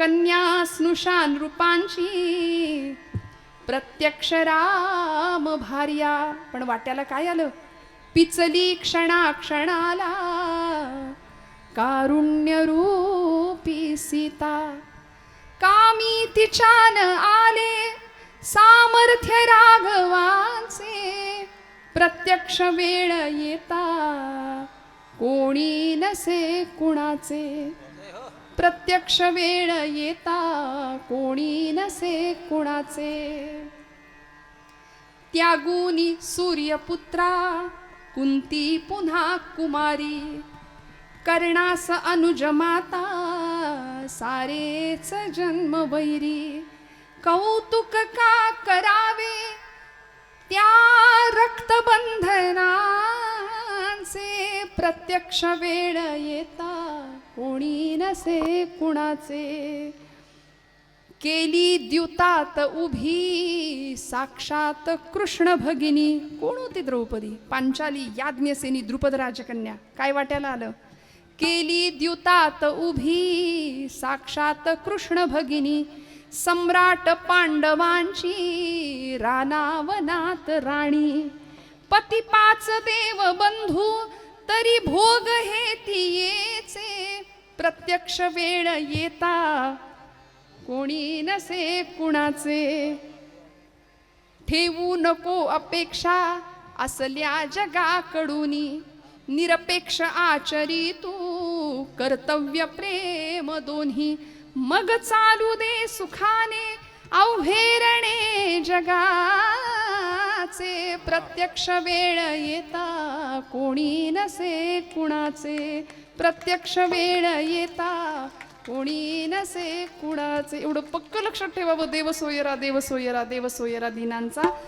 कन्या स्नुषा रूपांची. प्रत्यक्ष राम भार्या. पण वाट्याला काय आलं? पिचली क्षणा क्षणाला कारुण्य रूपी सीता. कामी तिच्यान आले. सामर्थ्य राघवांचे. प्रत्यक्ष वेळ येता. कोणी नसे कुणाचे? प्रत्यक्ष वेळ येता कोणी नसे कुणाचे? त्यागुनी सूर्यपुत्रा कुंती पुन्हा कुमारी. कर्णास अनुज माता सारेच जन्म वैरी कौतुक का करावे? त्या रक्तबंधनांचे प्रत्यक्ष वेळ येता कोणी नसे कुणाचे? केली द्युतात उभी साक्षात कृष्ण भगिनी. कोण होती द्रौपदी? पांचाली याज्ञसेनी द्रुपद राजकन्या. काय वाट्याला आलं? केली द्युतात उभी साक्षात कृष्ण भगिनी. सम्राट पांडवांची रानावनात राणी. पती पाच देव बंधू तरी भोग हे प्रत्यक्ष वेळ येता. कोणी नसे कुणाचे? ठेवू नको अपेक्षा असल्या जगाकडूनी. निरपेक्ष आचरी तू कर्तव्य प्रेम दोन्ही. मग चालू दे सुखाने अवहेरणे जगाचे. प्रत्यक्ष वेळ येता. कोणी नसे कुणाचे? प्रत्यक्ष वेळ येता. कोणी नसे कुणाचे? एवढं पक्क लक्षात ठेवा देव सोयरा देव सोयरा देव सोयरा दिनांचा.